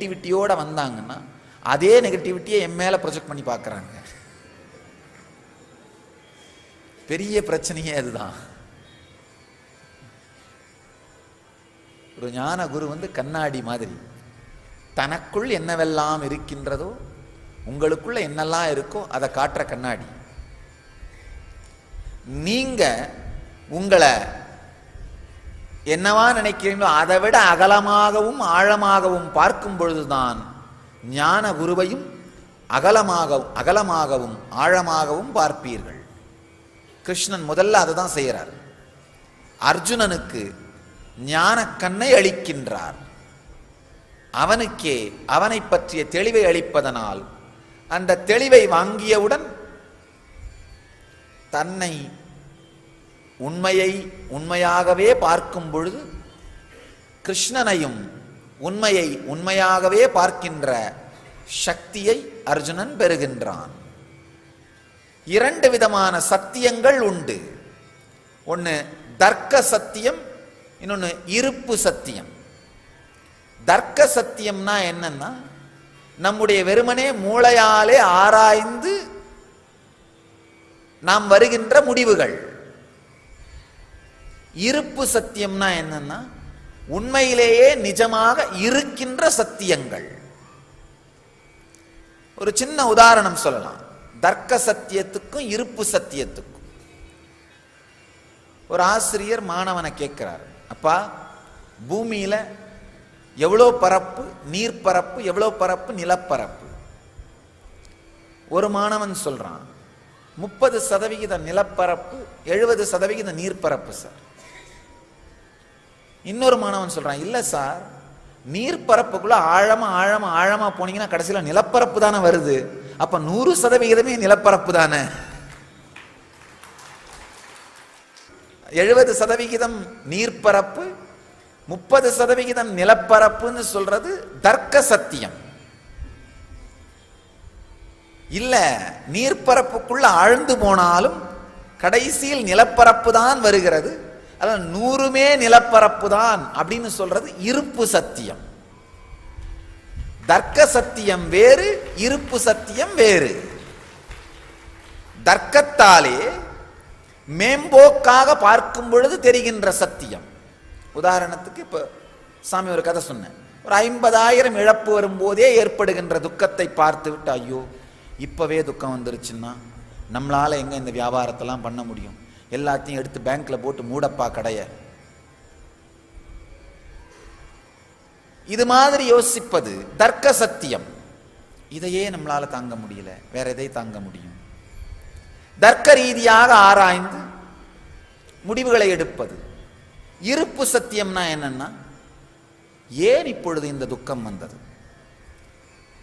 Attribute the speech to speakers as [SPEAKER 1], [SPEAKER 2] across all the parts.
[SPEAKER 1] நெகட்டிவிட்டியோட வந்தாங்கன்னா அதே நெகட்டிவிட்டியை என் மேல ப்ரொஜெக்ட் பண்ணி பார்க்குறாங்க. பெரிய பிரச்சனையே அதுதான். ஒரு ஞான குரு வந்து கண்ணாடி மாதிரி. தனக்குள் என்னவெல்லாம் இருக்கின்றதோ உங்களுக்குள்ள என்னெல்லாம் இருக்கோ அதை காட்டுற கண்ணாடி. நீங்க உங்களை என்னவா நினைக்கிறீங்களோ அதை விட அகலமாகவும் ஆழமாகவும் பார்க்கும் பொழுதுதான் ஞான குருவையும் அகலமாகவும் அகலமாகவும் ஆழமாகவும் பார்ப்பீர்கள். கிருஷ்ணன் முதல்ல அதை தான் செய்கிறார். அர்ஜுனனுக்கு ஞானக்கண்ணை அளிக்கின்றார். அவனுக்கே அவனை பற்றிய தெளிவை அளிப்பதனால் அந்த தெளிவை வாங்கியவுடன் தன்னை உண்மையை உண்மையாகவே பார்க்கும் பொழுது கிருஷ்ணனையும் உண்மையை உண்மையாகவே பார்க்கின்ற சக்தியை அர்ஜுனன் பெறுகின்றான். இரண்டு விதமான சத்தியங்கள் உண்டு. ஒன்று தர்க்க சத்தியம் இன்னொன்று இருப்பு சத்தியம். தர்க்க சத்தியம்னா என்னன்னா நம்முடைய வெறுமனே மூளையாலே ஆராய்ந்து நாம் வருகின்ற முடிவுகள். இருப்பு சத்தியம்னா என்னன்னா உண்மையிலேயே நிஜமாக இருக்கின்ற சத்தியங்கள். ஒரு சின்ன உதாரணம் சொல்லலாம். தர்க்க சத்தியத்துக்கும் இருப்பு சத்தியத்துக்கும். ஒரு ஆசிரியர் மாணவனை கேட்கிறார். அப்பா பூமியில எவ்வளோ பரப்பு? நீர் பரப்பு? எவ்வளோ பரப்பு? நிலப்பரப்பு? ஒரு மாணவன் சொல்றான் முப்பது சதவிகித நிலப்பரப்பு எழுபது சதவிகித நீர்ப்பரப்பு சார். இன்னொரு மாணவன் சொல்றான் இல்ல சார் நீர்ப்பரப்புக்குள்ளே ஆழமா ஆழமா ஆழமா போனீங்கன்னா கடைசியில நிலப்பரப்பு தானே வருது. அப்ப நூறு சதவிகிதமே நிலப்பரப்பு தானே? எழுபது சதவிகிதம் நீர்ப்பரப்பு முப்பது சதவிகிதம் நிலப்பரப்புன்னு சொல்றது தர்க்க சத்தியம். இல்ல நீர்ப்பரப்புக்குள்ள ஆழ்ந்து போனாலும் கடைசியில் நிலப்பரப்பு தான் வருகிறது. அதான் நூறுமே நிலப்பரப்பு தான் அப்படின்னு சொல்றது இருப்பு சத்தியம். தர்க்க சத்தியம் வேறு இருப்பு சத்தியம் வேறு. தர்க்கத்தாலே மேம்போக்காக பார்க்கும் பொழுது தெரிகின்ற சத்தியம். உதாரணத்துக்கு இப்ப சாமி ஒரு கதை சொன்னேன். ஒரு ஐம்பதாயிரம் இழப்பு வரும்போதே ஏற்படுகின்ற துக்கத்தை பார்த்து விட்டு ஐயோ இப்பவே துக்கம் வந்துருச்சுன்னா நம்மளால எங்க இந்த வியாபாரத்தெல்லாம் பண்ண முடியும்? எல்லாத்தையும் எடுத்து பேங்க்ல போட்டு மூடப்பா கடைய. இது மாதிரி யோசிப்பது தர்க்க சத்தியம். இதையே நம்மளால தாங்க முடியல. வேற எதை தாங்க முடியும்? தர்க்க ரீதியாக ஆராய்ந்து முடிவுகளை எடுப்பது. இருப்பு சத்தியம்னா என்னன்னா ஏன் இப்பொழுது இந்த துக்கம் வந்தது?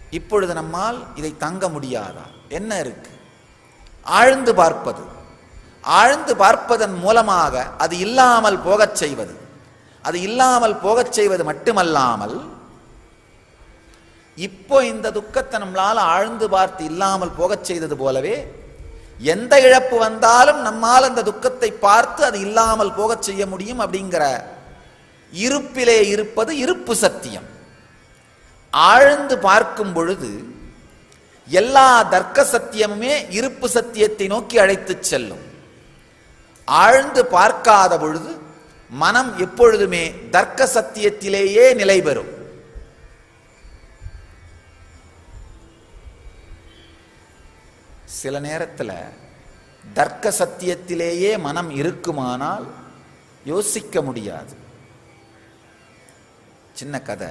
[SPEAKER 1] இப்பொழுது நம்மால் இதை தங்க முடியாதா? என்ன இருக்கு? ஆழ்ந்து பார்ப்பது. ஆழ்ந்து பார்ப்பதன் மூலமாக அது இல்லாமல் போகச் செய்வது. அது இல்லாமல் போகச் செய்வது மட்டுமல்லாமல் இப்போ இந்த துக்கத்தை நம்மளால் ஆழ்ந்து பார்த்து இல்லாமல் போகச் செய்தது போலவே எந்த இழப்பு வந்தாலும் நம்மால் அந்த துக்கத்தை பார்த்து அது இல்லாமல் போகச் செய்ய முடியும் அப்படிங்கிற இருப்பிலே இருப்பது இருப்பு சத்தியம். ஆழ்ந்து பார்க்கும் பொழுது எல்லா தர்க்க சத்தியமுமே இருப்பு சத்தியத்தை நோக்கி அழைத்துச் செல்லும். ஆழ்ந்து பார்க்காத பொழுது மனம் எப்பொழுதுமே தர்க்க சத்தியத்திலேயே நிலை பெறும். சில நேரத்தில் தர்க்க சத்தியத்திலேயே மனம் இருக்குமானால் யோசிக்க முடியாது. சின்ன கதை.